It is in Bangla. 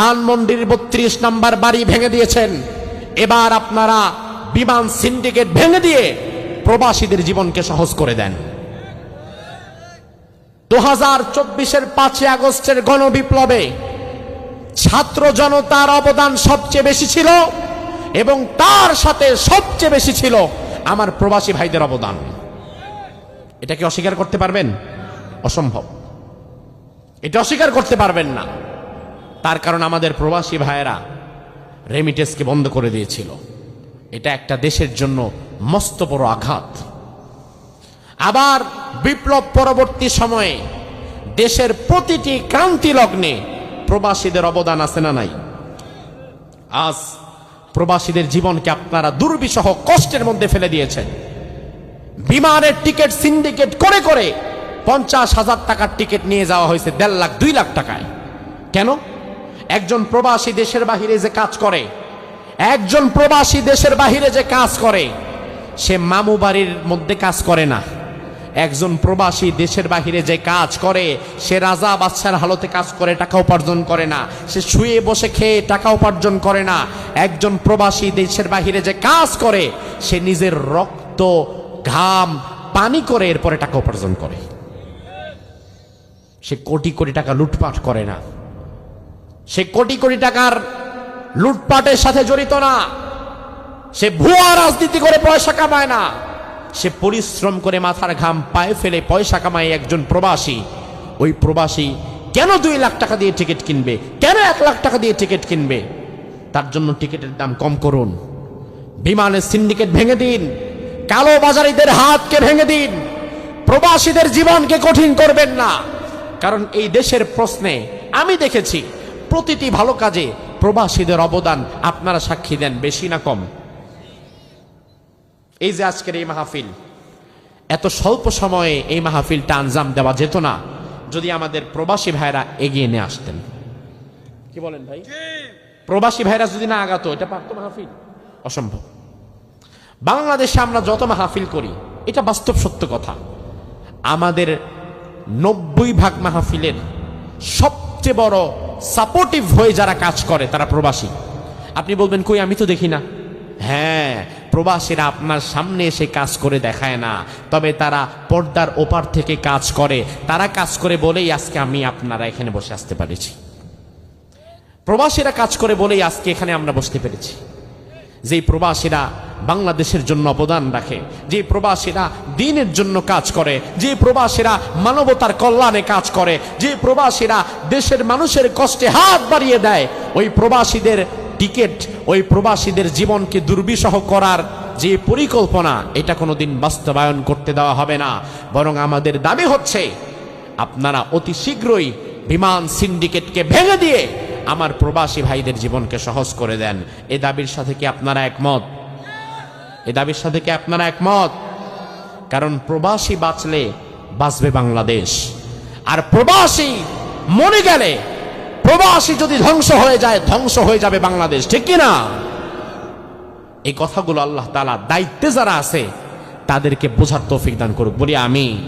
ধানমন্ডির বত্রিশ নাম্বার বাড়ি ভেঙে দিয়েছেন। এবার আপনারা বিমান সিন্ডিকেট ভেঙে দিয়ে প্রবাসীদের জীবনকে সহজ করে দেন। দু হাজার চব্বিশের পাঁচই আগস্টের গণবিপ্লবে ছাত্র জনতার অবদান সবচেয়ে বেশি ছিল এবং তার সাথে সবচেয়ে বেশি ছিল আমার প্রবাসী ভাইদের অবদান। এটা কি অস্বীকার করতে পারবেন? অসম্ভব। এটা অস্বীকার করতে পারবেন না। তার কারণ আমাদের প্রবাসী ভাইয়েরা রেমিটেন্সকে বন্ধ করে দিয়েছিল। এটা একটা দেশের জন্য মস্ত বড় আঘাত। আবার বিপ্লব পরবর্তী সময়ে দেশের প্রতিটি ক্রান্তি লগ্নে প্রবাসীদের অবদান আছে না নাই? আজ প্রবাসীদের জীবনকে আপনারা দুর্বিষহ কষ্টের মধ্যে ফেলে দিয়েছেন। বিমানের টিকিট সিন্ডিকেট করে করে পঞ্চাশ হাজার টাকার টিকিট নিয়ে যাওয়া হয়েছে দেড় লাখ, দুই লাখ টাকায়। কেন? একজন প্রবাসী দেশের বাহিরে যে কাজ করে, একজন প্রবাসী দেশের বাহিরে যে কাজ করে, সে মামু বাড়ির মধ্যে কাজ করে না। একজন প্রবাসী দেশের বাহিরে যে কাজ করে, সে রাজা বাচ্চার হালতে কাজ করে, টাকা উপার্জন করে না। সে শুয়ে বসে খেয়ে টাকা উপার্জন করে না। একজন প্রবাসী দেশের বাহিরে যে কাজ করে, সে নিজের রক্ত, ঘাম, পানি করে এরপরে টাকা উপার্জন করে। সে কোটি কোটি টাকা লুটপাট করে না। সে কোটি কোটি টাকার লুটপাটের সাথে জড়িত না। সে ভুয়া রাজনীতি করে পয়সা কামায় না। সে পরিশ্রম করে মাথার ঘাম পায়ে ফেলে পয়সা কামায় একজন প্রবাসী। ওই প্রবাসী কেন দুই লাখ টাকা দিয়ে টিকিট কিনবে? কেন এক লাখ টাকা দিয়ে টিকিট কিনবে? তার জন্য টিকিটের দাম কম করুন। বিমানের সিন্ডিকেট ভেঙে দিন। কালো বাজারিদের হাতকে ভেঙে দিন। প্রবাসীদের জীবনকে কঠিন করবেন না। কারণ এই দেশের প্রশ্নে আমি দেখেছি প্রতিটি ভালো কাজে প্রবাসীদের অবদান আপনারা সাক্ষী দেন বেশি না কম। এই যে আজকের এই মাহফিল এত স্বল্প সময়ে এই মাহফিলটা আঞ্জাম দেওয়া যেত না যদি আমাদের প্রবাসী ভাইরা এগিয়ে নিয়ে আসতেন। কি বলেন ভাই? প্রবাসী ভাইরা যদি না আগাতো এটা পারতো মাহফিল? অসম্ভব। বাংলাদেশে আমরা যত মাহফিল করি এটা বাস্তব সত্য কথা। আমাদের নব্বই ভাগ মাহফিলের সবচেয়ে বড় সাপোর্টিভ হয়ে যারা কাজ করে, তারা প্রবাসী। আপনি বলবেন, কই, আমি তো দেখি না। হ্যাঁ প্রবাসীরা আপনার সামনে এসে কাজ করে দেখায় না। তবে তারা পর্দার ওপার থেকে কাজ করে। তারা কাজ করে বলেই আজকে আমি আপনারা এখানে বসে আসতে পেরেছি। প্রবাসীরা কাজ করে বলেই আজকে এখানে আমরা বসতে পেরেছি। যে প্রবাসীরা বাংলাদেশের জন্য অবদান রাখে। যে প্রবাসীরা দিনের জন্য কাজ করে, যে প্রবাসীরা মানবতার কল্যাণে কাজ করে, যে প্রবাসীরা দেশের মানুষের কষ্টে হাত বাড়িয়ে দেয়, ওই প্রবাসীদের টিকেট, ওই প্রবাসীদের জীবনকে দুর্বিষহ করার যে পরিকল্পনা, এটা কোনোদিন বাস্তবায়ন করতে দেওয়া হবে না। বরং আমাদের দাবি হচ্ছে, আপনারা অতি শীঘ্রই বিমান সিন্ডিকেটকে ভেঙে দিয়ে আমার প্রবাসী ভাইদের জীবনকে সহজ করে দেন। এ দাবির সাথে কি আপনারা একমত? এ দাবির সাথে কি আপনারা একমত? কারণ প্রবাসী বাঁচলে বাঁচবে বাংলাদেশ। আর প্রবাসী মনে গেলে প্রবাসী যদি ধ্বংস হয়ে যায়, ধ্বংস হয়ে যাবে বাংলাদেশ। ঠিক কিনা? এই কথাগুলো আল্লাহ তালা দায়িত্বে যারা আছে, তাদেরকে বোঝার তৌফিক দান করুক। বলি আমি